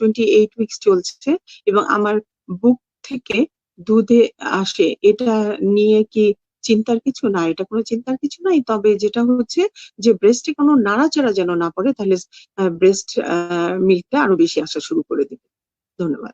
Twenty eight weeks চলছে এবং আমার বুক থেকে দুধে আসে। এটা নিয়ে কি চিন্তার কিছু না? এটা কোনো চিন্তার কিছু নাই? তবে যেটা হচ্ছে যে ব্রেস্টে কোনো নাড়াচাড়া যেন না পড়ে, তাহলে ব্রেস্ট মিল্কটা আরও বেশি আসা শুরু করে দিবে। ধন্যবাদ।